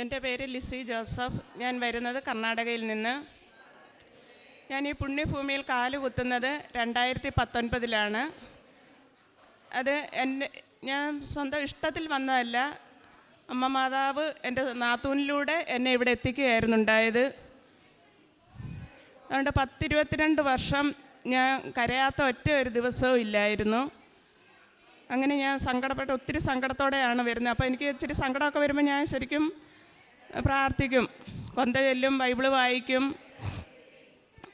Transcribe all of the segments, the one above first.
എന്റെ പേര് ലിസി ജോസഫ്. ഞാൻ വരുന്നത് കർണാടകയിൽ നിന്ന്. ഞാൻ ഈ പുണ്യഭൂമിയിൽ കാലുകുത്തുന്നത് രണ്ടായിരത്തി പത്തൊൻപതിലാണ് അത് എന്റെ ഞാൻ സ്വന്തം ഇഷ്ടത്തിൽ വന്നതല്ല. അമ്മ മാതാവ് എന്റെ നാത്തൂനിലൂടെ എന്നെ ഇവിടെ എത്തിക്കുകയായിരുന്നു ഉണ്ടായത്. അതുകൊണ്ട് പത്തിരുപത്തിരണ്ട് വർഷം ഞാൻ കരയാത്ത ഒറ്റ ഒരു ദിവസവും ഇല്ലായിരുന്നു. അങ്ങനെ ഞാൻ സങ്കടപ്പെട്ട് ഒത്തിരി സങ്കടത്തോടെയാണ് വരുന്നത്. അപ്പോൾ എനിക്ക് ഇച്ചിരി സങ്കടമൊക്കെ വരുമ്പോൾ ഞാൻ ശരിക്കും പ്രാർത്ഥിക്കും. കൊന്ത ചെല്ലും ബൈബിൾ വായിക്കും.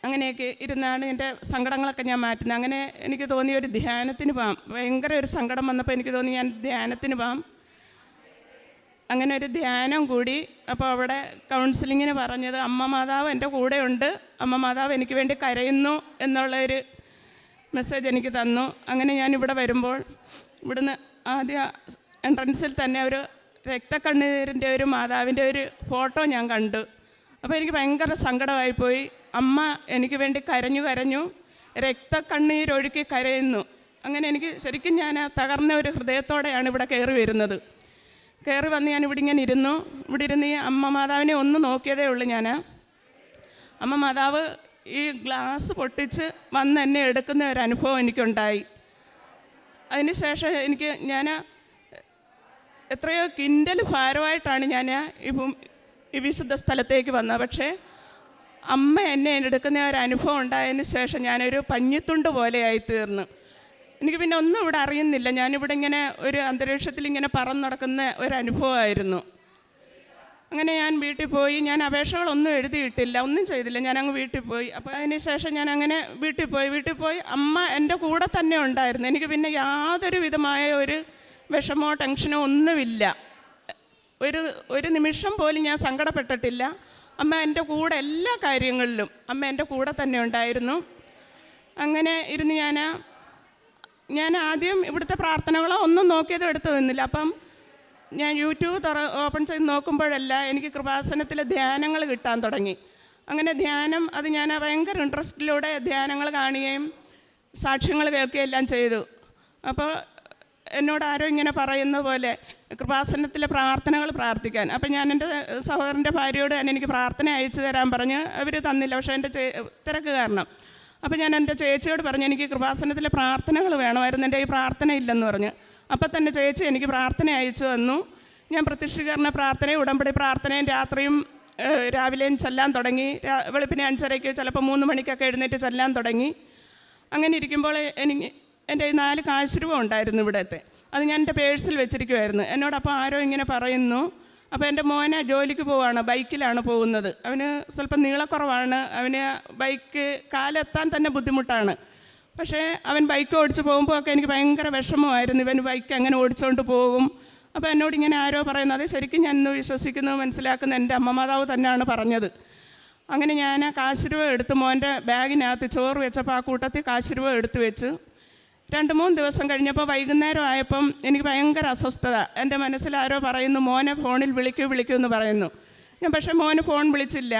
അങ്ങനെയൊക്കെ ഇരുന്നാണ് എന്റെ സങ്കടങ്ങളൊക്കെ ഞാൻ മാറ്റുന്നത്. അങ്ങനെ എനിക്ക് തോന്നി ഒരു ധ്യാനത്തിന് പോകാം. ഭയങ്കര ഒരു സങ്കടം വന്നപ്പോൾ എനിക്ക് തോന്നി ഞാൻ ധ്യാനത്തിന് പോകാം. അങ്ങനെ ഒരു ധ്യാനം കൂടി അപ്പോൾ അവിടെ കൗൺസിലിങ്ങിന് പറഞ്ഞത് അമ്മ മാതാവ് എന്റെ കൂടെയുണ്ട്. അമ്മ മാതാവ് എനിക്ക് വേണ്ടി കരയുന്നു എന്നുള്ള ഒരു മെസ്സേജ് എനിക്ക് തന്നു. അങ്ങനെ ഞാൻ ഇവിടെ വരുമ്പോൾ ഇവിടുന്ന് ആദ്യ എൻട്രൻസിൽ തന്നെ ഒരു രക്തക്കണ്ണീരിന്റെ ഒരു മാതാവിന്റെ ഒരു ഫോട്ടോ ഞാൻ കണ്ടു. അപ്പോൾ എനിക്ക് ഭയങ്കര സങ്കടമായിപ്പോയി. അമ്മ എനിക്ക് വേണ്ടി കരഞ്ഞു കരഞ്ഞു രക്തക്കണ്ണീരൊഴുക്കി കരയുന്നു. അങ്ങനെ എനിക്ക് ശരിക്കും ഞാൻ തകർന്ന ഒരു ഹൃദയത്തോടെയാണ് ഇവിടെ കയറി വരുന്നത്. കയറി വന്ന് ഞാൻ ഇവിടെ ഇങ്ങനെ ഇരുന്നു. ഇവിടെ ഇരുന്ന് ഈ അമ്മ മാതാവിനെ ഒന്ന് നോക്കിയതേ ഉള്ളൂ ഞാൻ. അമ്മ മാതാവ് ഈ ഗ്ലാസ് പൊട്ടിച്ച് വന്ന് എന്നെ എടുക്കുന്ന ഒരു അനുഭവം എനിക്കുണ്ടായി. അതിനുശേഷം എനിക്ക് ഞാൻ എത്രയോ കിൻഡൽ ഭാരമായിട്ടാണ് ഞാൻ ഭൂ- ഈ വിശുദ്ധ സ്ഥലത്തേക്ക് വന്നത്. പക്ഷേ അമ്മ എന്നെ എടുക്കുന്ന ഒരു അനുഭവം ഉണ്ടായതിന് ശേഷം ഞാനൊരു പഞ്ഞിത്തുണ്ട് പോലെയായി തീർന്നു. എനിക്ക് പിന്നെ ഒന്നും ഇവിടെ അറിയുന്നില്ല. ഞാനിവിടെ ഇങ്ങനെ ഒരു അന്തരീക്ഷത്തിൽ ഇങ്ങനെ പറന്ന് നടക്കുന്ന ഒരു അനുഭവമായിരുന്നു. അങ്ങനെ ഞാൻ വീട്ടിൽ പോയി. ഞാൻ അപേക്ഷകളൊന്നും എഴുതിയിട്ടില്ല. ഒന്നും ചെയ്തില്ല. ഞാൻ അങ്ങ് വീട്ടിൽ പോയി. അപ്പോൾ അതിന് ശേഷം ഞാൻ അങ്ങനെ വീട്ടിൽ പോയി. വീട്ടിൽ പോയി അമ്മ എന്റെ കൂടെ തന്നെ ഉണ്ടായിരുന്നു. എനിക്ക് പിന്നെ യാതൊരു വിധമായ ഒരു വിഷമോ ടെൻഷനോ ഒന്നുമില്ല. ഒരു ഒരു നിമിഷം പോലും ഞാൻ സങ്കടപ്പെട്ടിട്ടില്ല. അമ്മ എന്റെ കൂടെ എല്ലാ കാര്യങ്ങളിലും അമ്മ എന്റെ കൂടെ തന്നെ ഉണ്ടായിരുന്നു. അങ്ങനെ ഇരുന്ന് ഞാൻ ഞാൻ ആദ്യം ഇവിടുത്തെ പ്രാർത്ഥനകളോ ഒന്നും നോക്കിയത് എടുത്തു വന്നില്ല അപ്പം ഞാൻ യൂട്യൂബ് തുറ ഓപ്പൺ ചെയ്ത് നോക്കുമ്പോഴല്ല എനിക്ക് കൃപാസനത്തിലെ ധ്യാനങ്ങൾ കിട്ടാൻ തുടങ്ങി. അങ്ങനെ ധ്യാനം അത് ഞാൻ ഭയങ്കര ഇൻട്രസ്റ്റിലൂടെ ധ്യാനങ്ങൾ കാണുകയും സാക്ഷ്യങ്ങൾ കേൾക്കുകയും എല്ലാം ചെയ്തു. അപ്പോൾ എന്നോട് ആരോ ഇങ്ങനെ പറയുന്ന പോലെ കൃപാസനത്തിലെ പ്രാർത്ഥനകൾ പ്രാർത്ഥിക്കാൻ. അപ്പം ഞാൻ എന്റെ സഹോദരന്റെ ഭാര്യയോട് ഞാൻ എനിക്ക് പ്രാർത്ഥന അയച്ചു തരാൻ പറഞ്ഞ് അവർ തന്നില്ല. പക്ഷേ എന്റെ തിരക്ക് കാരണം. അപ്പം ഞാൻ എന്റെ ചേച്ചിയോട് പറഞ്ഞു എനിക്ക് കൃപാസനത്തിലെ പ്രാർത്ഥനകൾ വേണമായിരുന്നു. എന്റെ ഈ പ്രാർത്ഥന ഇല്ലെന്ന് പറഞ്ഞു. അപ്പം തന്നെ ചേച്ചി എനിക്ക് പ്രാർത്ഥന അയച്ചു തന്നു. ഞാൻ പ്രത്യക്ഷീകരണ പ്രാർത്ഥനയും ഉടമ്പടി പ്രാർത്ഥനയും രാത്രിയും രാവിലെയും ചെല്ലാൻ തുടങ്ങി. വെളുപ്പിനെ അഞ്ചരയ്ക്ക് ചിലപ്പോൾ മൂന്ന് മണിക്കൊക്കെ എഴുന്നേറ്റ് ചെല്ലാൻ തുടങ്ങി. അങ്ങനെ ഇരിക്കുമ്പോൾ എനിക്ക് എന്റെ നാല് കാശ് രൂപ ഉണ്ടായിരുന്നു ഇവിടത്തെ. അത് ഞാൻ എന്റെ പേഴ്സിൽ വെച്ചിരിക്കുമായിരുന്നു എന്നോടപ്പോൾ ആരോ ഇങ്ങനെ പറയുന്നു അപ്പോൾ എന്റെ മോനെ ജോലിക്ക് പോവാണ് ബൈക്കിലാണ് പോകുന്നത്. അവന് സ്വല്പം നീളക്കുറവാണ് അവന് ബൈക്ക് കാലെത്താൻ തന്നെ ബുദ്ധിമുട്ടാണ്. പക്ഷേ അവൻ ബൈക്ക് ഓടിച്ച് പോകുമ്പോൾ ഒക്കെ എനിക്ക് ഭയങ്കര വിഷമമായിരുന്നു. ഇവൻ ബൈക്ക് അങ്ങനെ ഓടിച്ചുകൊണ്ട് പോകും. അപ്പോൾ എന്നോട് ഇങ്ങനെ ആരോ പറയുന്നത് ശരിക്കും ഞാൻ ഇന്ന് വിശ്വസിക്കുന്നു മനസ്സിലാക്കുന്ന. എന്റെ അമ്മമാതാവ് തന്നെയാണ് പറഞ്ഞത്. അങ്ങനെ ഞാൻ കാശ് രൂപ എടുത്ത് മോന്റെ ബാഗിനകത്ത് ചോറ് വെച്ചപ്പോൾ ആ കൂട്ടത്തിൽ കാശ് രൂപ എടുത്ത് വെച്ച് രണ്ട് മൂന്ന് ദിവസം കഴിഞ്ഞപ്പോൾ വൈകുന്നേരം ആയപ്പം എനിക്ക് ഭയങ്കര അസ്വസ്ഥത. എന്റെ മനസ്സിൽ ആരോ പറയുന്നു മോനെ ഫോണിൽ വിളിക്കൂ വിളിക്കൂ എന്ന് പറയുന്നു. ഞാൻ പക്ഷേ മോന് ഫോൺ വിളിച്ചില്ല.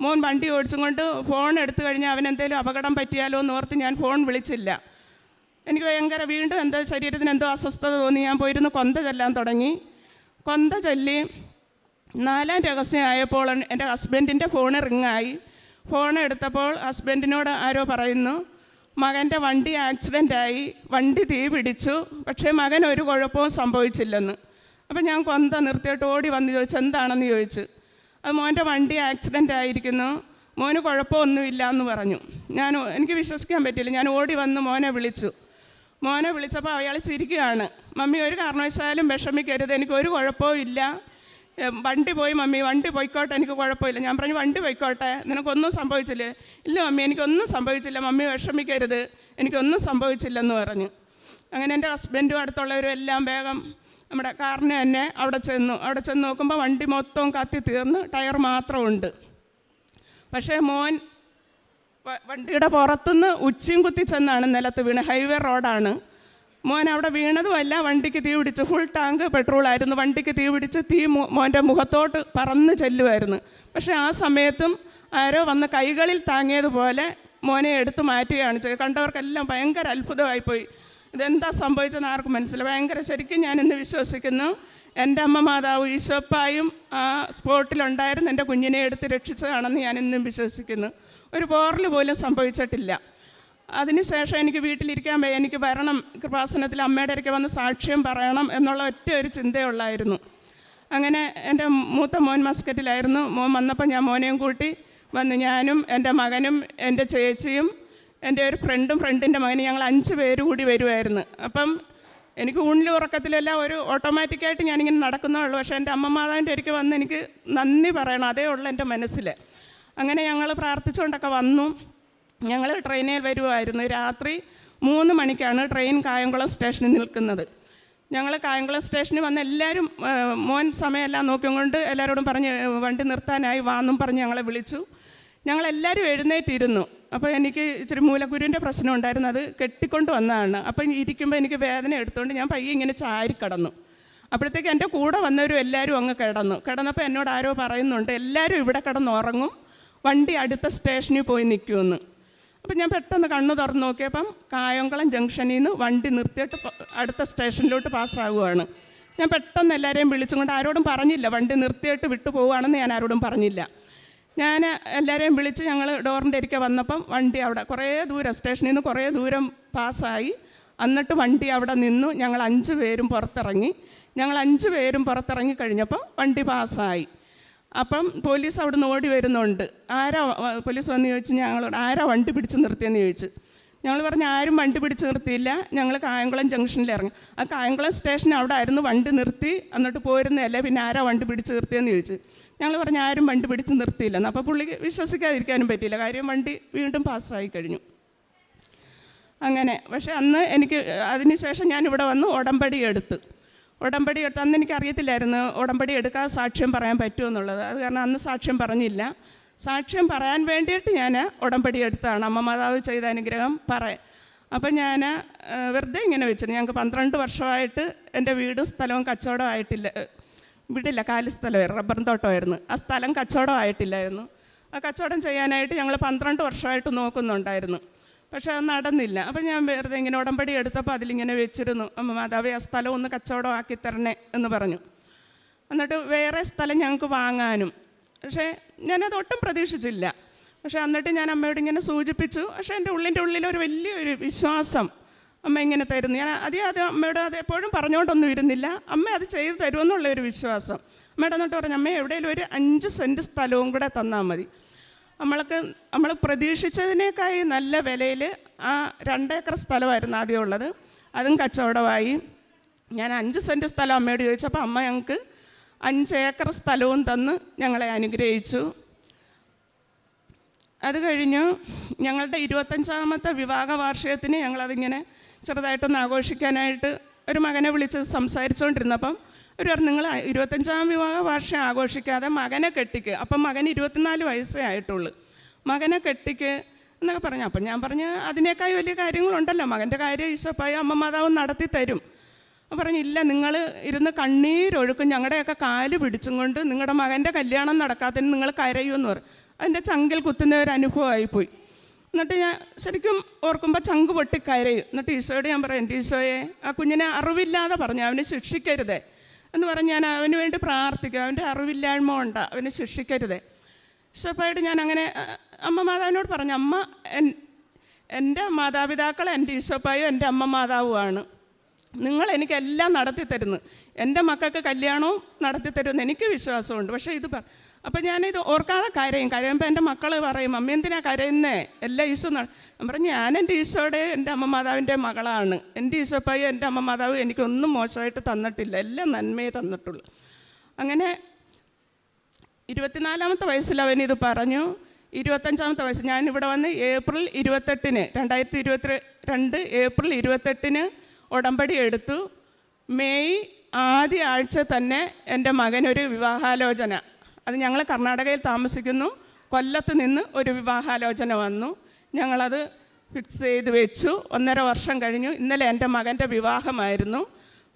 മോൻ വണ്ടി ഓടിച്ചും കൊണ്ട് ഫോൺ എടുത്തു കഴിഞ്ഞാൽ അവൻ അപകടം പറ്റിയാലോ എന്ന് ഓർത്ത് ഞാൻ ഫോൺ വിളിച്ചില്ല. എനിക്ക് ഭയങ്കര വീണ്ടും എന്തോ ശരീരത്തിന് എന്തോ അസ്വസ്ഥത തോന്നി. ഞാൻ പോയിരുന്നു കൊന്ത ചെല്ലാൻ തുടങ്ങി. കൊന്ത ചൊല്ലി നാലാം രഹസ്യമായപ്പോൾ എന്റെ ഹസ്ബൻഡിന്റെ ഫോണ് റിങ്ങായി. ഫോൺ എടുത്തപ്പോൾ ഹസ്ബൻഡിനോട് ആരോ പറയുന്നു മകന്റെ വണ്ടി ആക്സിഡന്റായി വണ്ടി തീ പിടിച്ചു. പക്ഷേ മകൻ ഒരു കുഴപ്പവും സംഭവിച്ചില്ലെന്ന്. അപ്പം ഞാൻ കൊന്ത നിർത്തിയിട്ട് ഓടി വന്ന് ചോദിച്ചു എന്താണെന്ന് ചോദിച്ചു? അത് മോന്റെ വണ്ടി ആക്സിഡന്റ് ആയിരിക്കുന്നു. മോന് കുഴപ്പമൊന്നുമില്ല എന്ന് പറഞ്ഞു. ഞാൻ എനിക്ക് വിശ്വസിക്കാൻ പറ്റില്ല ഞാൻ ഓടി വന്ന് മോനെ വിളിച്ചു. മോനെ വിളിച്ചപ്പോൾ അയാൾ ചിരിക്കുകയാണ്. മമ്മി ഒരു കാരണവശാലും വിഷമിക്കരുത്. എനിക്ക് ഒരു കുഴപ്പവും ഇല്ല. വണ്ടി പോയി മമ്മി വണ്ടി പോയിക്കോട്ടെ എനിക്ക് കുഴപ്പമില്ല. ഞാൻ പറഞ്ഞു വണ്ടി പോയിക്കോട്ടെ നിനക്കൊന്നും സംഭവിച്ചില്ലേ? ഇല്ല മമ്മി എനിക്കൊന്നും സംഭവിച്ചില്ല മമ്മി വിഷമിക്കരുത് എനിക്കൊന്നും സംഭവിച്ചില്ലെന്ന് പറഞ്ഞു. അങ്ങനെ എന്റെ ഹസ്ബൻഡും അടുത്തുള്ളവരും എല്ലാം വേഗം നമ്മുടെ കാറിന് തന്നെ അവിടെ ചെന്നു. അവിടെ ചെന്ന് നോക്കുമ്പോൾ വണ്ടി മൊത്തം കത്തി തീർന്ന് ടയർ മാത്രമുണ്ട്. പക്ഷേ മോൻ വണ്ടിയുടെ പുറത്തുനിന്ന് ഉച്ചയും കുത്തി ചെന്നാണ് നിലത്ത് വീണ്. ഹൈവേ റോഡാണ്. മോൻ അവിടെ വീണതുമല്ല വണ്ടിക്ക് തീ പിടിച്ച്. ഫുൾ ടാങ്ക് പെട്രോളായിരുന്നു വണ്ടിക്ക് തീ പിടിച്ച് തീ മോന്റെ മുഖത്തോട്ട് പറന്ന് ചെല്ലുമായിരുന്നു. പക്ഷേ ആ സമയത്തും ആരോ വന്ന് കൈകളിൽ താങ്ങിയതുപോലെ മോനെ എടുത്തു മാറ്റുകയാണ് ചെയ്തത്. കണ്ടവർക്കെല്ലാം ഭയങ്കര അത്ഭുതമായിപ്പോയി. ഇതെന്താ സംഭവിച്ചെന്ന് ആർക്കും മനസ്സിലായി ഭയങ്കര ശരിക്കും ഞാൻ ഇന്ന് വിശ്വസിക്കുന്നു. എന്റെ അമ്മ മാതാവ് ഈശോപ്പായും ആ സ്പോട്ടിലുണ്ടായിരുന്നു എന്റെ കുഞ്ഞിനെ എടുത്ത് രക്ഷിച്ചതാണെന്ന് ഞാൻ വിശ്വസിക്കുന്നു. ഒരു പോറൽ പോലും സംഭവിച്ചിട്ടില്ല. അതിനുശേഷം എനിക്ക് വീട്ടിലിരിക്കാൻ എനിക്ക് വരണം കൃപാസനത്തിൽ അമ്മയുടെ ഇടയ്ക്ക് വന്ന് സാക്ഷ്യം പറയണം എന്നുള്ള ഒറ്റ ഒരു ചിന്തയുള്ളായിരുന്നു അങ്ങനെ എന്റെ മൂത്ത മോൻ മസ്കറ്റിലായിരുന്നു. മോൻ വന്നപ്പോൾ ഞാൻ മോനെയും കൂട്ടി വന്ന് ഞാനും എന്റെ മകനും എന്റെ ചേച്ചിയും എന്റെ ഒരു ഫ്രണ്ടും ഫ്രണ്ടിന്റെ മകനും ഞങ്ങൾ അഞ്ച് പേര് കൂടി വരുമായിരുന്നു അപ്പം എനിക്ക് ഊണിലും ഉറക്കത്തിലെല്ലാം ഒരു ഓട്ടോമാറ്റിക്കായിട്ട് ഞാനിങ്ങനെ നടക്കുന്നേ ഉള്ളൂ. പക്ഷേ എന്റെ അമ്മ മാതാവിന്റെ ഒരിക്കൽ വന്ന് എനിക്ക് നന്ദി പറയണം. അതേ ഉള്ളൂ എന്റെ മനസ്സിൽ അങ്ങനെ ഞങ്ങൾ പ്രാർത്ഥിച്ചുകൊണ്ടൊക്കെ വന്നു. ഞങ്ങൾ ട്രെയിനിൽ വരുമായിരുന്നു രാത്രി മൂന്ന് മണിക്കാണ് ട്രെയിൻ കായംകുളം സ്റ്റേഷനിൽ നിൽക്കുന്നത്. ഞങ്ങൾ കായംകുളം സ്റ്റേഷനിൽ വന്ന് എല്ലാവരും മോൻ സമയമെല്ലാം നോക്കിക്കൊണ്ട് എല്ലാവരോടും പറഞ്ഞ് വണ്ടി നിർത്താനായി വാന്നും പറഞ്ഞ് ഞങ്ങളെ വിളിച്ചു. ഞങ്ങളെല്ലാവരും എഴുന്നേറ്റിരുന്നു. അപ്പോൾ എനിക്ക് ഇച്ചിരി മൂലക്കുരുവിന്റെ പ്രശ്നം ഉണ്ടായിരുന്നു. അത് കെട്ടിക്കൊണ്ട് വന്നതാണ്. അപ്പം ഇരിക്കുമ്പോൾ എനിക്ക് വേദന എടുത്തുകൊണ്ട് ഞാൻ പയ്യെ ഇങ്ങനെ ചാരി കിടന്നു. അപ്പോഴത്തേക്ക് എന്റെ കൂടെ വന്നവരും എല്ലാവരും അങ്ങ് കിടന്നു. കിടന്നപ്പോൾ എന്നോട് ആരോ പറയുന്നുണ്ട് എല്ലാവരും ഇവിടെ കിടന്നുറങ്ങും. വണ്ടി അടുത്ത സ്റ്റേഷനിൽ പോയി നിൽക്കുമെന്ന്. അപ്പം ഞാൻ പെട്ടെന്ന് കണ്ണ് തുറന്ന് നോക്കിയപ്പം കായംകുളം ജംഗ്ഷനിൽ നിന്ന് വണ്ടി നിർത്തിയിട്ട് അടുത്ത സ്റ്റേഷനിലോട്ട് പാസ്സാവുകയാണ് ഞാൻ പെട്ടെന്ന് എല്ലാവരെയും വിളിച്ചും കൊണ്ട് ആരോടും പറഞ്ഞില്ല. വണ്ടി നിർത്തിയിട്ട് വിട്ടു പോവുകയാണെന്ന് ഞാൻ ആരോടും പറഞ്ഞില്ല. ഞാൻ എല്ലാവരെയും വിളിച്ച് ഞങ്ങൾ ഡോറിന്റെ ഇരിക്കെ വന്നപ്പം വണ്ടി അവിടെ കുറേ ദൂരം സ്റ്റേഷനിൽ നിന്ന് കുറേ ദൂരം പാസ്സായി എന്നിട്ട് വണ്ടി അവിടെ നിന്നു. ഞങ്ങൾ അഞ്ച് പേരും പുറത്തിറങ്ങി. ഞങ്ങൾ അഞ്ച് പേരും പുറത്തിറങ്ങി കഴിഞ്ഞപ്പോൾ വണ്ടി പാസ്സായി അപ്പം പോലീസ് അവിടെ നിന്ന് ഓടി വരുന്നുണ്ട്. ആരാ പോലീസ് വന്ന് ചോദിച്ചു ഞങ്ങളോട് ആരാ വണ്ടി പിടിച്ച് നിർത്തിയെന്ന് ചോദിച്ചു. ഞങ്ങൾ പറഞ്ഞു ആരും വണ്ടി പിടിച്ച് നിർത്തിയില്ല. ഞങ്ങൾ കായംകുളം ജംഗ്ഷനിൽ ഇറങ്ങി. ആ കായംകുളം സ്റ്റേഷൻ അവിടെ ആയിരുന്നു വണ്ടി നിർത്തി. എന്നിട്ട് പോരുന്നതല്ലേ പിന്നെ ആരാ വണ്ടി പിടിച്ച് നിർത്തിയെന്ന് ചോദിച്ചു. ഞങ്ങൾ പറഞ്ഞു ആരും വണ്ടി പിടിച്ച് നിർത്തിയില്ലെന്ന്. അപ്പോൾ പുള്ളിക്ക് വിശ്വസിക്കാതിരിക്കാനും പറ്റിയില്ല. കാര്യം വണ്ടി വീണ്ടും പാസ്സായി കഴിഞ്ഞു. അങ്ങനെ. പക്ഷേ അന്ന് എനിക്ക് അതിനുശേഷം ഞാൻ ഇവിടെ വന്ന് ഉടമ്പടി എടുത്ത്. ഉടമ്പടി എടുത്ത് അന്ന് എനിക്ക് അറിയത്തില്ലായിരുന്നു ഉടമ്പടി എടുക്കാൻ സാക്ഷ്യം പറയാൻ പറ്റുമെന്നുള്ളത് അത് കാരണം അന്ന് സാക്ഷ്യം പറഞ്ഞില്ല. സാക്ഷ്യം പറയാൻ വേണ്ടിയിട്ട് ഞാൻ ഉടമ്പടി എടുത്താണ്. അമ്മ മാതാവ് ചെയ്ത അനുഗ്രഹം പറ. അപ്പം ഞാൻ വെറുതെ ഇങ്ങനെ വെച്ചിരുന്നു. ഞങ്ങൾക്ക് പന്ത്രണ്ട് വർഷമായിട്ട് എന്റെ വീടും സ്ഥലവും കച്ചവടം ആയിട്ടില്ല. വീടില്ല കാലി സ്ഥലമായിരുന്നു റബ്ബർ തോട്ടമായിരുന്നു. ആ സ്ഥലം കച്ചവടം ആയിട്ടില്ലായിരുന്നു. ആ കച്ചവടം ചെയ്യാനായിട്ട് ഞങ്ങൾ പന്ത്രണ്ട് വർഷമായിട്ട് നോക്കുന്നുണ്ടായിരുന്നു. പക്ഷേ അത് നടന്നില്ല. അപ്പം ഞാൻ വെറുതെ ഇങ്ങനെ ഉടമ്പടി എടുത്തപ്പോൾ അതിലിങ്ങനെ വെച്ചിരുന്നു. അമ്മ മാതാവേ ആ സ്ഥലം ഒന്ന് കച്ചവടം ആക്കി തരണേ എന്ന് പറഞ്ഞു. എന്നിട്ട് വേറെ സ്ഥലം ഞങ്ങൾക്ക് വാങ്ങാനും. പക്ഷേ ഞാനത് ഒട്ടും പ്രതീക്ഷിച്ചില്ല. പക്ഷേ എന്നിട്ട് ഞാൻ അമ്മയോട് ഇങ്ങനെ സൂചിപ്പിച്ചു. പക്ഷേ എന്റെ ഉള്ളിന്റെ ഉള്ളിലൊരു വലിയൊരു വിശ്വാസം അമ്മ ഇങ്ങനെ തരുന്നു. ഞാൻ അതേ അത് അമ്മയോട് അത് എപ്പോഴും പറഞ്ഞുകൊണ്ടൊന്നും ഇരുന്നില്ല. അമ്മ അത് ചെയ്തു തരുമെന്നുള്ള ഒരു വിശ്വാസം. അമ്മയുടെ എന്നിട്ട് പറഞ്ഞു അമ്മ എവിടെയെങ്കിലും ഒരു അഞ്ച് സെന്റ് സ്ഥലവും കൂടെ തന്നാൽ മതി. നമ്മൾക്ക് നമ്മൾ പ്രതീക്ഷിച്ചതിനേക്കായി നല്ല വിലയിൽ ആ രണ്ടേക്കർ സ്ഥലമായിരുന്നു ആദ്യം ഉള്ളത്. അതും കച്ചവടമായി. ഞാൻ അഞ്ച് സെന്റ് സ്ഥലം അമ്മയോട് ചോദിച്ചപ്പോൾ അമ്മ ഞങ്ങൾക്ക് അഞ്ച് ഏക്കർ സ്ഥലവും തന്ന് ഞങ്ങളെ അനുഗ്രഹിച്ചു. അത് കഴിഞ്ഞു ഞങ്ങളുടെ ഇരുപത്തഞ്ചാമത്തെ വിവാഹ വാർഷികത്തിന് ഞങ്ങളതിങ്ങനെ ചെറുതായിട്ടൊന്ന് ആഘോഷിക്കാനായിട്ട് ഒരു മകനെ വിളിച്ച് സംസാരിച്ചുകൊണ്ടിരുന്നപ്പം ഒരു നിങ്ങൾ ഇരുപത്തഞ്ചാം വിവാഹ വർഷം ആഘോഷിക്കാതെ മകനെ കെട്ടിക്ക്. അപ്പം മകൻ ഇരുപത്തിനാല് വയസ്സേ ആയിട്ടുള്ളൂ. മകനെ കെട്ടിക്ക് എന്നൊക്കെ പറഞ്ഞു. അപ്പം ഞാൻ പറഞ്ഞു അതിനേക്കാൾ വലിയ കാര്യങ്ങളുണ്ടല്ലോ. മകന്റെ കാര്യം ഈശോപ്പായി അമ്മ മാതാവും നടത്തി തരും. പറഞ്ഞു ഇല്ല നിങ്ങൾ ഇരുന്ന് കണ്ണീരൊഴുക്കും ഞങ്ങളുടെയൊക്കെ കാൽ പിടിച്ചും കൊണ്ട് നിങ്ങളുടെ മകന്റെ കല്യാണം നടക്കാത്തതിന് നിങ്ങൾ കരയുമെന്ന് പറയും അതിന്റെ ചങ്കിൽ കുത്തുന്ന ഒരു അനുഭവമായി പോയി. എന്നിട്ട് ഞാൻ ശരിക്കും ഓർക്കുമ്പോൾ ചങ്ക് പൊട്ടി കരയും. എന്നിട്ട് ഈശോയോട് ഞാൻ പറയും എന്റെ ഈശോയെ ആ കുഞ്ഞിനെ അറിവില്ലാതെ പറഞ്ഞു. അവനെ ശിക്ഷിക്കരുതേ. എന്ന് പറഞ്ഞ് ഞാൻ അവന് വേണ്ടി പ്രാർത്ഥിക്കും. അവന്റെ അറിവില്ലായ്മ ഉണ്ട് അവനെ ശിക്ഷിക്കരുത്. ഈശോപ്പായിട്ട് ഞാൻ അങ്ങനെ അമ്മ മാതാവിനോട് പറഞ്ഞു അമ്മ എന്റെ മാതാപിതാക്കൾ എന്റെ ഈശോപ്പായും എന്റെ അമ്മ മാതാവുമാണ്. നിങ്ങൾ എനിക്കെല്ലാം നടത്തി തരുന്നു എന്റെ മക്കൾക്ക് കല്യാണവും നടത്തി തരുമെന്ന് എനിക്ക് വിശ്വാസമുണ്ട്. പക്ഷേ ഇത് പറ അപ്പം ഞാനിത് ഓർക്കാതെ കരയും. കരയുമ്പോൾ എന്റെ മക്കൾ പറയും അമ്മ എന്തിനാ കരയുന്നേ? എല്ലാ ഈശോ ന-" ഞാൻ പറഞ്ഞു ഞാൻ എന്റെ ഈശോയുടെ എന്റെ അമ്മ മാതാവിന്റെ മകളാണ്. എന്റെ ഈശോപ്പായി എന്റെ അമ്മ മാതാവ് എനിക്കൊന്നും മോശമായിട്ട് തന്നിട്ടില്ല. എല്ലാം നന്മയെ തന്നിട്ടുള്ളൂ. അങ്ങനെ ഇരുപത്തിനാലാമത്തെ വയസ്സിൽ അവൻ ഇത് പറഞ്ഞു. ഇരുപത്തഞ്ചാമത്തെ വയസ്സ് ഇവിടെ വന്ന് ഏപ്രിൽ ഇരുപത്തെട്ടിന് രണ്ടായിരത്തി ഇരുപത്തി രണ്ട് ഏപ്രിൽ ഇരുപത്തെട്ടിന് ഉടമ്പടി എടുത്തു. മെയ് ആദ്യ ആഴ്ച തന്നെ എന്റെ മകനൊരു വിവാഹാലോചന. അത് ഞങ്ങൾ കർണാടകയിൽ താമസിക്കുന്നു. കൊല്ലത്ത് നിന്ന് ഒരു വിവാഹാലോചന വന്നു. ഞങ്ങളത് ഫിക്സ് ചെയ്ത് വെച്ചു. ഒന്നര വർഷം കഴിഞ്ഞു. ഇന്നലെ എന്റെ മകന്റെ വിവാഹമായിരുന്നു.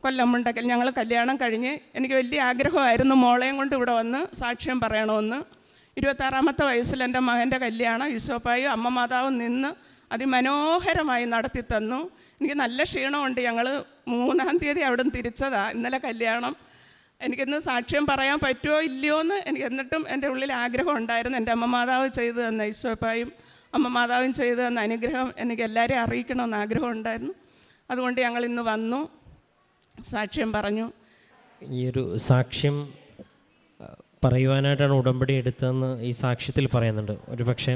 കൊല്ലം മുണ്ടക്കൽ. ഞങ്ങൾ കല്യാണം കഴിഞ്ഞ് എനിക്ക് വലിയ ആഗ്രഹമായിരുന്നു മോളെയും കൊണ്ട് ഇവിടെ വന്ന് സാക്ഷ്യം പറയണമെന്ന്. ഇരുപത്താറാമത്തെ വയസ്സിൽ എന്റെ മകന്റെ കല്യാണം ഈശോപ്പായും അമ്മ മാതാവും നിന്ന് അതിമനോഹരമായി നടത്തി തന്നു. എനിക്ക് നല്ല ക്ഷീണമുണ്ട്. ഞങ്ങൾ മൂന്നാം തീയതി അവിടെ നിന്ന് തിരിച്ചതാ. ഇന്നലെ കല്യാണം എനിക്കിന്ന് സാക്ഷ്യം പറയാൻ പറ്റുമോ ഇല്ലയോ എന്ന് എനിക്ക് എന്നിട്ടും എന്റെ ഉള്ളിൽ ആഗ്രഹം ഉണ്ടായിരുന്നു. എന്റെ അമ്മ മാതാവ് ചെയ്തു തന്ന ഈശോപ്പായും അമ്മ മാതാവും ചെയ്തു തന്ന അനുഗ്രഹം എനിക്ക് എല്ലാവരെയും അറിയിക്കണമെന്ന് ആഗ്രഹം ഉണ്ടായിരുന്നു. അതുകൊണ്ട് ഞങ്ങൾ ഇന്ന് വന്നു സാക്ഷ്യം പറഞ്ഞു. ഈ ഒരു സാക്ഷ്യം പറയുവാനായിട്ടാണ് ഉടമ്പടി എടുത്തതെന്ന് ഈ സാക്ഷ്യത്തിൽ പറയുന്നുണ്ട്. ഒരു പക്ഷേ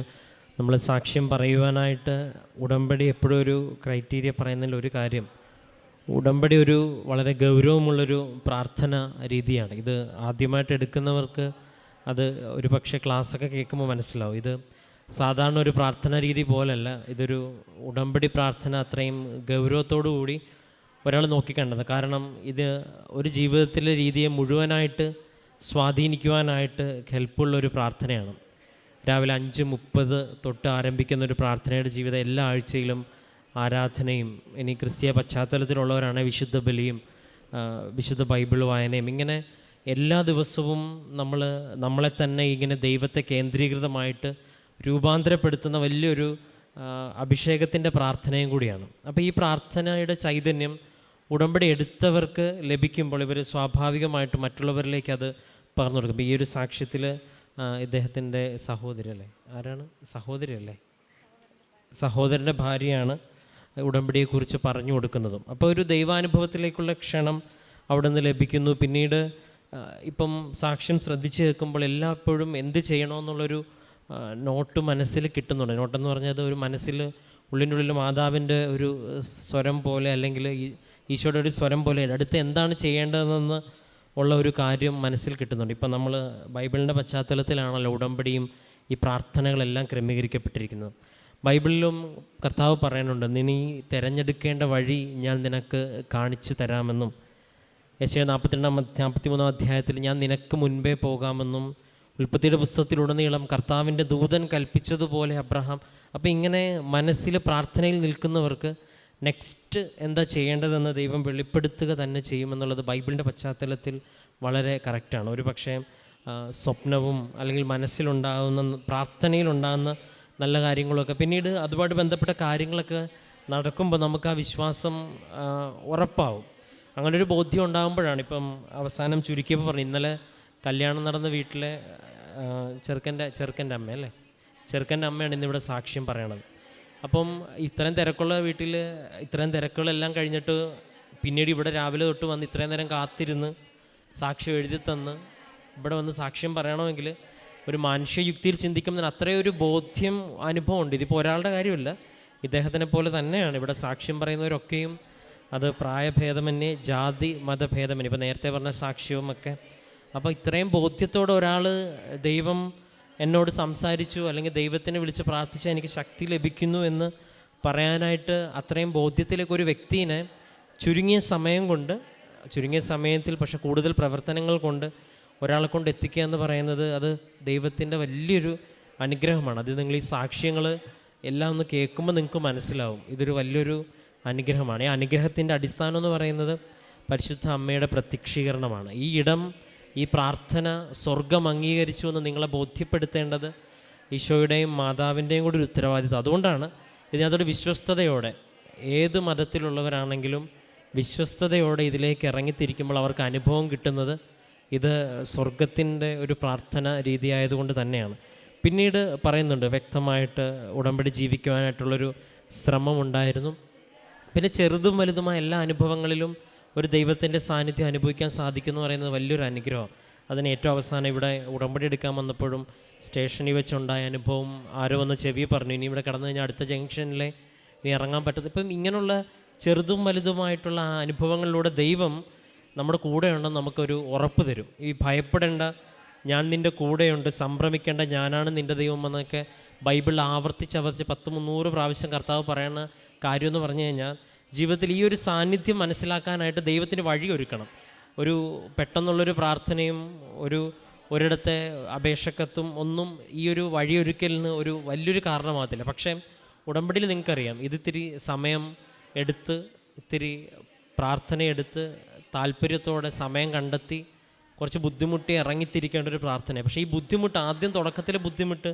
നമ്മൾ സാക്ഷ്യം പറയുവാനായിട്ട് ഉടമ്പടി എപ്പോഴും ഒരു ക്രൈറ്റീരിയ പറയുന്നതിൽ ഒരു കാര്യം ഉടമ്പടി ഒരു വളരെ ഗൗരവമുള്ളൊരു പ്രാർത്ഥന രീതിയാണ്. ഇത് ആദ്യമായിട്ട് എടുക്കുന്നവർക്ക് അത് ഒരു പക്ഷേ ക്ലാസ്സൊക്കെ കേൾക്കുമ്പോൾ മനസ്സിലാവും. ഇത് സാധാരണ ഒരു പ്രാർത്ഥന രീതി പോലല്ല. ഇതൊരു ഉടമ്പടി പ്രാർത്ഥന അത്രയും ഗൗരവത്തോടു കൂടി ഒരാൾ നോക്കിക്കണ്ടത്. കാരണം ഇത് ഒരു ജീവിതത്തിലെ രീതിയെ മുഴുവനായിട്ട് സ്വാധീനിക്കുവാനായിട്ട് ഹെൽപ്പുള്ള ഒരു പ്രാർത്ഥനയാണ്. രാവിലെ അഞ്ച് മുപ്പത് തൊട്ട് ആരംഭിക്കുന്ന ഒരു പ്രാർത്ഥനയുടെ ജീവിതം എല്ലാ ആഴ്ചയിലും ആരാധനയും ഇനി ക്രിസ്തീയ പശ്ചാത്തലത്തിലുള്ളവരാണ് വിശുദ്ധ ബലിയും വിശുദ്ധ ബൈബിൾ വായനയും. ഇങ്ങനെ എല്ലാ ദിവസവും നമ്മൾ നമ്മളെ തന്നെ ഇങ്ങനെ ദൈവത്തെ കേന്ദ്രീകൃതമായിട്ട് രൂപാന്തരപ്പെടുത്തുന്ന വലിയൊരു അഭിഷേകത്തിന്റെ പ്രാർത്ഥനയും കൂടിയാണ്. അപ്പോൾ ഈ പ്രാർത്ഥനയുടെ ചൈതന്യം ഉടമ്പടി എടുത്തവർക്ക് ലഭിക്കുമ്പോൾ ഇവർ സ്വാഭാവികമായിട്ട് മറ്റുള്ളവരിലേക്ക് അത് പകർന്നു കൊടുക്കും. ഈ ഒരു സാക്ഷ്യത്തിൽ ഇദ്ദേഹത്തിന്റെ സഹോദരി അല്ലേ? ആരാണ്? സഹോദരി അല്ലേ? സഹോദരന്റെ ഭാര്യയാണ്. ഉടമ്പടിയെക്കുറിച്ച് പറഞ്ഞു കൊടുക്കുന്നതും. അപ്പോൾ ഒരു ദൈവാനുഭവത്തിലേക്കുള്ള ക്ഷണം അവിടെ നിന്ന് ലഭിക്കുന്നു. പിന്നീട് ഇപ്പം സാക്ഷ്യം ശ്രദ്ധിച്ച് കേൾക്കുമ്പോൾ എല്ലായ്പ്പോഴും എന്ത് ചെയ്യണമെന്നുള്ളൊരു നോട്ട് മനസ്സിൽ കിട്ടുന്നുണ്ട്. നോട്ടെന്ന് പറഞ്ഞാൽ ഒരു മനസ്സിൽ ഉള്ളിന്റെ ഉള്ളിൽ മാതാവിന്റെ ഒരു സ്വരം പോലെ അല്ലെങ്കിൽ ഈശോയുടെ ഒരു സ്വരം പോലെ അടുത്ത് എന്താണ് ചെയ്യേണ്ടതെന്ന് ഉള്ള ഒരു കാര്യം മനസ്സിൽ കിട്ടുന്നുണ്ട്. ഇപ്പം നമ്മൾ ബൈബിളിന്റെ പശ്ചാത്തലത്തിലാണല്ലോ ഉടമ്പടിയും ഈ പ്രാർത്ഥനകളെല്ലാം ക്രമീകരിക്കപ്പെട്ടിരിക്കുന്നത്. ബൈബിളിലും കർത്താവ് പറയുന്നുണ്ട് നീ തിരഞ്ഞെടുക്കേണ്ട വഴി ഞാൻ നിനക്ക് കാണിച്ചു തരാമെന്നും. യശയ നാൽപ്പത്തിരണ്ടാം നാൽപ്പത്തി മൂന്നാം അധ്യായത്തിൽ ഞാൻ നിനക്ക് മുൻപേ പോകാമെന്നും ഉൽപ്പത്തിയുടെ പുസ്തകത്തിലുടനീളം കർത്താവിന്റെ ദൂതൻ കൽപ്പിച്ചതുപോലെ അബ്രഹാം. അപ്പോൾ ഇങ്ങനെ മനസ്സിൽ പ്രാർത്ഥനയിൽ നിൽക്കുന്നവർക്ക് നെക്സ്റ്റ് എന്താ ചെയ്യേണ്ടതെന്ന് ദൈവം വെളിപ്പെടുത്തുക തന്നെ ചെയ്യുമെന്നുള്ളത് ബൈബിളിന്റെ പശ്ചാത്തലത്തിൽ വളരെ കറക്റ്റാണ്. ഒരു പക്ഷേ സ്വപ്നവും അല്ലെങ്കിൽ മനസ്സിലുണ്ടാകുന്ന പ്രാർത്ഥനയിലുണ്ടാകുന്ന നല്ല കാര്യങ്ങളൊക്കെ. പിന്നീട് അതുമായിട്ട് ബന്ധപ്പെട്ട കാര്യങ്ങളൊക്കെ നടക്കുമ്പോൾ നമുക്ക് ആ വിശ്വാസം ഉറപ്പാവും. അങ്ങനെ ഒരു ബോധ്യം ഉണ്ടാകുമ്പോഴാണ് ഇപ്പം അവസാനം ചുരുക്കിയപ്പോൾ പറഞ്ഞു ഇന്നലെ കല്യാണം നടന്ന വീട്ടിലെ ചെറുക്കന്റെ ചെറുക്കന്റെ അമ്മ അല്ലേ? ചെറുക്കന്റെ അമ്മയാണ് ഇന്നിവിടെ സാക്ഷ്യം പറയണത്. അപ്പം ഇത്രയും തിരക്കുള്ള വീട്ടിൽ ഇത്രയും തിരക്കുകളെല്ലാം കഴിഞ്ഞിട്ട് പിന്നീട് ഇവിടെ രാവിലെ തൊട്ട് വന്ന് ഇത്രയും നേരം കാത്തിരുന്ന് സാക്ഷ്യം എഴുതി തന്ന് ഇവിടെ വന്ന് സാക്ഷ്യം പറയണമെങ്കിൽ ഒരു മനുഷ്യയുക്തിയിൽ ചിന്തിക്കുന്നതിന് അത്രയും ഒരു ബോധ്യം അനുഭവം ഉണ്ട്. ഇതിപ്പോൾ ഒരാളുടെ കാര്യമല്ല. ഇദ്ദേഹത്തിനെ പോലെ തന്നെയാണ്. ഇവിടെ സാക്ഷ്യം പറയുന്നവരൊക്കെയും അത് പ്രായഭേദമന്യേ ജാതി മതഭേദമന്യേ. ഇപ്പോൾ നേരത്തെ പറഞ്ഞ സാക്ഷ്യവും ഒക്കെ. അപ്പോൾ ഇത്രയും ബോധ്യത്തോടെ ഒരാൾ ദൈവം എന്നോട് സംസാരിച്ചു അല്ലെങ്കിൽ ദൈവത്തിനെ വിളിച്ച് പ്രാർത്ഥിച്ചാൽ എനിക്ക് ശക്തി ലഭിക്കുന്നു എന്ന് പറയാനായിട്ട് അത്രയും ബോധ്യത്തിലേക്ക് ഒരു വ്യക്തിനെ ചുരുങ്ങിയ സമയം കൊണ്ട് ചുരുങ്ങിയ സമയത്തിൽ പക്ഷെ കൂടുതൽ പ്രവർത്തനങ്ങൾ കൊണ്ട് ഒരാളെ കൊണ്ട് എത്തിക്കുക എന്ന് പറയുന്നത് അത് ദൈവത്തിന്റെ വലിയൊരു അനുഗ്രഹമാണ്. അത് നിങ്ങൾ ഈ സാക്ഷ്യങ്ങൾ എല്ലാം ഒന്ന് കേൾക്കുമ്പോൾ നിങ്ങൾക്ക് മനസ്സിലാവും. ഇതൊരു വലിയൊരു അനുഗ്രഹമാണ്. ഈ അനുഗ്രഹത്തിന്റെ അടിസ്ഥാനം എന്ന് പറയുന്നത് പരിശുദ്ധ അമ്മയുടെ പ്രത്യക്ഷീകരണമാണ്. ഈ ഇടം ഈ പ്രാർത്ഥന സ്വർഗം അംഗീകരിച്ചു എന്ന് നിങ്ങളെ ബോധ്യപ്പെടുത്തേണ്ടത് ഈശോയുടെയും മാതാവിന്റെയും കൂടി ഒരു ഉത്തരവാദിത്വം അതുകൊണ്ടാണ് ഇതിനകത്തൊരു വിശ്വസ്തയോടെ ഏത് മതത്തിലുള്ളവരാണെങ്കിലും വിശ്വസ്തയോടെ ഇതിലേക്ക് ഇറങ്ങിത്തിരിക്കുമ്പോൾ അവർക്ക് അനുഭവം കിട്ടുന്നത് ഇത് സ്വർഗത്തിന്റെ ഒരു പ്രാർത്ഥന രീതിയായതുകൊണ്ട് തന്നെയാണ്. പിന്നീട് പറയുന്നുണ്ട് വ്യക്തമായിട്ട് ഉടമ്പടി ജീവിക്കുവാനായിട്ടുള്ളൊരു ശ്രമമുണ്ടായിരുന്നു. പിന്നെ ചെറുതും വലുതുമായ എല്ലാ അനുഭവങ്ങളിലും ഒരു ദൈവത്തിന്റെ സാന്നിധ്യം അനുഭവിക്കാൻ സാധിക്കുന്നു എന്ന് പറയുന്നത് വലിയൊരു അനുഗ്രഹം അതിന് ഏറ്റവും അവസാനം ഇവിടെ ഉടമ്പടി എടുക്കാൻ വന്നപ്പോഴും സ്റ്റേഷനിൽ വെച്ചുണ്ടായ അനുഭവം ആരോ വന്ന് ചെവി പറഞ്ഞു ഇനി ഇവിടെ കടന്നു കഴിഞ്ഞാൽ അടുത്ത ജംഗ്ഷനിലെ ഇനി ഇറങ്ങാൻ പറ്റുന്നത് ഇപ്പം ഇങ്ങനെയുള്ള ചെറുതും വലുതുമായിട്ടുള്ള ആ അനുഭവങ്ങളിലൂടെ ദൈവം നമ്മുടെ കൂടെയുണ്ടെന്ന് നമുക്കൊരു ഉറപ്പ് തരും. ഈ ഭയപ്പെടേണ്ട ഞാൻ നിന്റെ കൂടെയുണ്ട് സംഭ്രമിക്കേണ്ട ഞാനാണ് നിന്റെ ദൈവം എന്നൊക്കെ ബൈബിളിൽ ആവർത്തിച്ച് ആവർത്തിച്ച് പത്ത് മുന്നൂറ് പ്രാവശ്യം കർത്താവ് പറയുന്ന കാര്യമെന്ന് പറഞ്ഞു കഴിഞ്ഞാൽ ജീവിതത്തിൽ ഈ ഒരു സാന്നിധ്യം മനസ്സിലാക്കാനായിട്ട് ദൈവത്തിന് വഴി ഒരുക്കണം. ഒരു പെട്ടെന്നുള്ളൊരു പ്രാർത്ഥനയും ഒരു ഒരിടത്തെ അപേക്ഷക്കത്തും ഒന്നും ഈ ഒരു വഴിയൊരുക്കലിന് ഒരു വലിയൊരു കാരണമാകത്തില്ല. പക്ഷേ ഉടമ്പടിയിൽ നിങ്ങൾക്കറിയാം ഇത് ഇത്തിരി സമയം എടുത്ത് ഇത്തിരി പ്രാർത്ഥനയെടുത്ത് താല്പര്യത്തോടെ സമയം കണ്ടെത്തി കുറച്ച് ബുദ്ധിമുട്ടി ഇറങ്ങിത്തിരിക്കേണ്ട ഒരു പ്രാർത്ഥന പക്ഷേ ഈ ബുദ്ധിമുട്ട് ആദ്യം തുടക്കത്തിലെ ബുദ്ധിമുട്ട്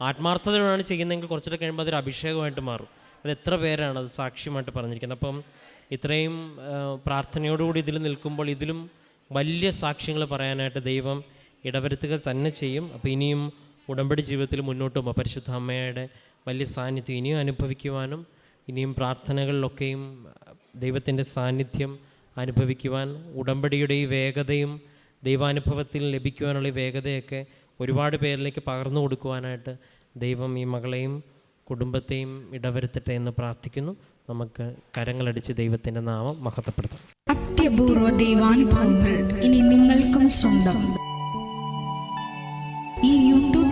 ആത്മാർത്ഥതയോടാണ് ചെയ്യുന്നതെങ്കിൽ കുറച്ചുകൂടെ കഴിയുമ്പോൾ അതൊരു അഭിഷേകമായിട്ട് മാറും. അത് എത്ര പേരാണ് അത് സാക്ഷ്യമായിട്ട് പറഞ്ഞിരിക്കുന്നത്? അപ്പം ഇത്രയും പ്രാർത്ഥനയോടുകൂടി ഇതിൽ നിൽക്കുമ്പോൾ ഇതിലും വലിയ സാക്ഷ്യങ്ങൾ പറയാനായിട്ട് ദൈവം ഇടവരുത്തുകൾ തന്നെ ചെയ്യും. അപ്പോൾ ഇനിയും ഉടമ്പടി ജീവിതത്തിൽ മുന്നോട്ട് പോകുമ്പോൾ പരിശുദ്ധ അമ്മയുടെ വലിയ സാന്നിധ്യം ഇനിയും അനുഭവിക്കുവാനും ഇനിയും പ്രാർത്ഥനകളിലൊക്കെയും ദൈവത്തിന്റെ സാന്നിധ്യം അനുഭവിക്കുവാൻ ഉടമ്പടിയുടെ ഈ വേഗതയും ദൈവാനുഭവത്തിൽ ലഭിക്കുവാനുള്ള ഈ വേഗതയൊക്കെ ഒരുപാട് പേരിലേക്ക് പകർന്നു കൊടുക്കുവാനായിട്ട് ദൈവം ഈ മകളെയും കുടുംബത്തെയും ഇടവരുത്തട്ടെ എന്ന് പ്രാർത്ഥിക്കുന്നു. നമുക്ക് കരങ്ങളടിച്ച് ദൈവത്തിന്റെ നാമം മഹത്വപ്പെടുത്താം. അത്യപൂർവ ദൈവാനുഭവങ്ങൾ ഇനി നിങ്ങൾക്കും സ്വന്തം.